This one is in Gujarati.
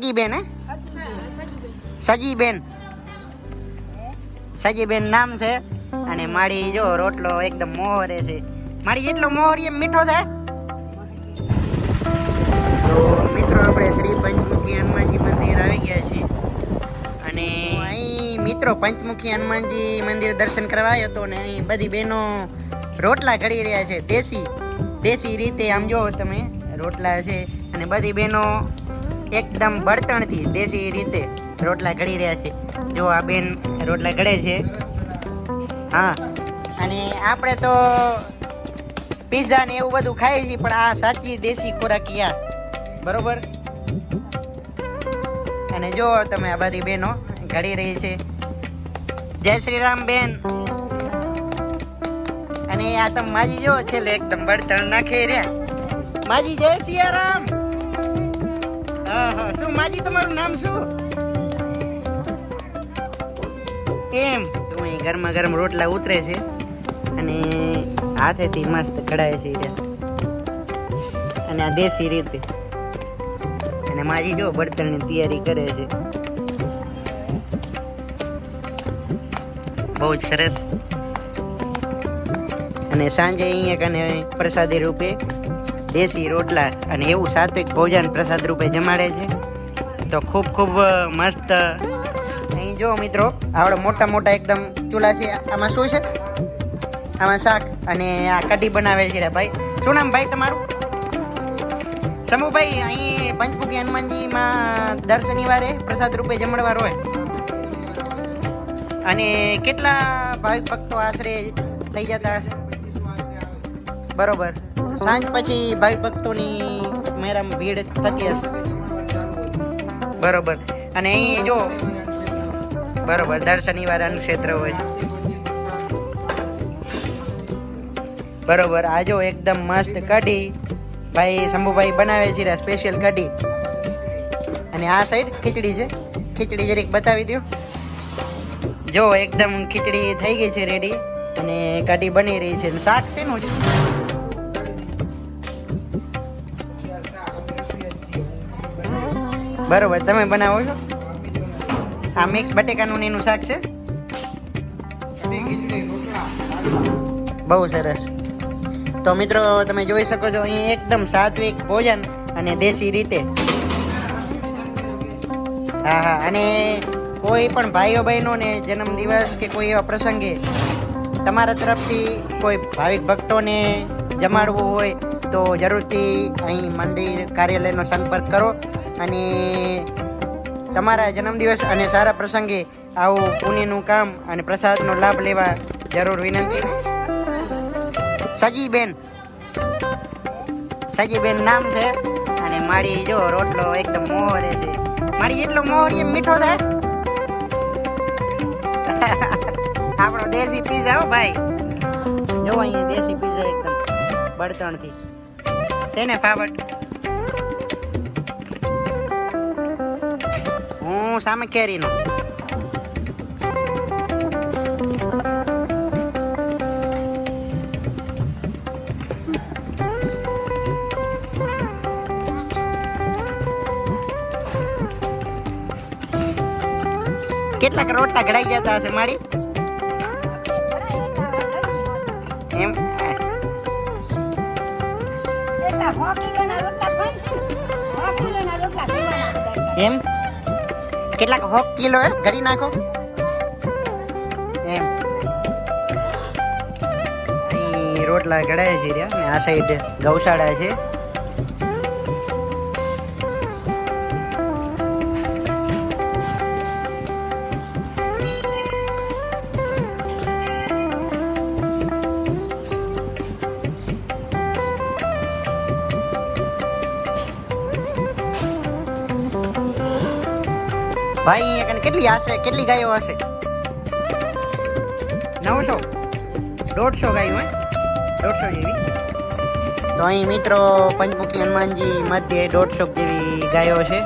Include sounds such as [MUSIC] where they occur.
સજીબેન, હે? સજીબેન. સજીબેન નામ છે અને મારી જો રોટલો એકદમ મોહરે છે. મારી એટલો મોહર એમ મીઠો થાય તો મિત્રો, આપણે શ્રી પંચમુખી હનુમાનજી મંદિર આવી ગયા છીએ. અને અહીં મિત્રો, પંચમુખી હનુમાનજી મંદિર દર્શન કરવા આવ્યો હતો ને અહીં બધી બહેનો રોટલા ઘડી રહ્યા છે. દેશી દેશી રીતે આમ જો તમે, રોટલા છે અને બધી બહેનો એકદમ બળતણથી દેશી રીતે રોટલા ઘડી રહ્યા છે. જો આ બેન રોટલા ઘડે છે. હા. અને આપણે તો પીઝા ને એવું બધું ખાઈએ છીએ, પણ આ સાચી દેશી ખોરાક યાર બરોબર? અને જો તમે આ બધી બહેનો ઘડી રહી છે. જય શ્રી રામ બેન. અને આ તમે માજી જો, છેલ્લે એકદમ બળતણ નાખી રહ્યા. માજી જય સિયારામ હા શું, માજી, તમારું નામ શું? એમ શું, અહીં ગરમા ગરમ રોટલા ઉતરે છે? અને હાથેથી મસ્ત કઢાય છે અને આ દેશી રીતે. અને માજી જો બળતણની તૈયારી કરે છે. બહુ જ સરસ. અને સાંજે અહીંયા કને પ્રસાદી રૂપે દેશી રોટલા અને એવું સાત્વિક ભોજન પ્રસાદ રૂપે જમાડે છે. તો ખૂબ ખૂબ મસ્ત. અહીં જો મિત્રો, આવડે મોટા મોટા એકદમ ચૂલા છે. આમાં શું છે? આમાં શાક અને આ કઢી બનાવે છે ભાઈ. શું નામ ભાઈ તમારું? સમુભાઈ, અહીં પંચમુખી હનુમાનજીમાં દર શનિવારે પ્રસાદ રૂપે જમણવાર હોય. અને કેટલા ભાવિક ભક્તો આશરે થઈ જતા હશે? બરોબર. સાંજ પછી ભાઈ ભક્તોની મેરામાં ભીડ થતી હશે. બરોબર. અને અહીં જો, બરોબર, દર શનિવારે ક્ષેત્ર હોય. બરોબર, આ જો એકદમ મસ્ત કઢી ભાઈ શંભુભાઈ બનાવે છે સ્પેશિયલ કઢી. અને આ સાઈડ ખીચડી છે. ખીચડી જરીક બતાવી દો જો, એકદમ ખીચડી થઈ ગઈ છે રેડી અને કઢી બની રહી છે. શાક શેનું છે? બરોબર, તમે બનાવો છો? આ મિક્સ બટેકાનું એનું શાક છે? બહુ સરસ. તો મિત્રો, તમે જોઈ શકો છો અહીં એકદમ સાત્વિક ભોજન અને દેશી રીતે. હા હા, અને કોઈ પણ ભાઈઓ બહેનોને જન્મદિવસ કે કોઈ એવા પ્રસંગે તમારા તરફથી કોઈ ભાવિક ભક્તોને જમાડવું હોય તો જરૂરથી અહીં મંદિર કાર્યાલયનો સંપર્ક કરો. અને તમારા જન્મદિવસ અને સારા પ્રસંગે આવું પુણ્યનું કામ અને પ્રસાદનો લાભ લેવા જરૂર વિનંતી. સજીબેન. સજીબેન નામ છે અને મારી જો રોટલો એકદમ મોહરે છે. મારી એટલો મોહર એમ મીઠો થાય [LAUGHS] આપણો દેશી પીઝા હો ભાઈ. જો અહીંયા દેશી પીઝા એકદમ બળતણથી. છે ને ફાવટ? હું સામે કેરીનો. કેટલાક રોટલા ઘડાઈ જતા હશે મારી? એમ? એમ? કેટલાક હોક કિલો એમ ઘડી નાખો. એમ. રોટલા ઘડાય છે રહ્યા આ સાઈડ ગૌશાળા છે. ભાઈ, અહીંયા કને કેટલી આશરે, કેટલી ગાયો હશે? નવસો? દોઢસો ગાયો હોય દોઢસો જેવી. તો અહીં મિત્રો, પંચમુખી હનુમાનજી મધ્યે દોઢસો જેવી ગાયો છે.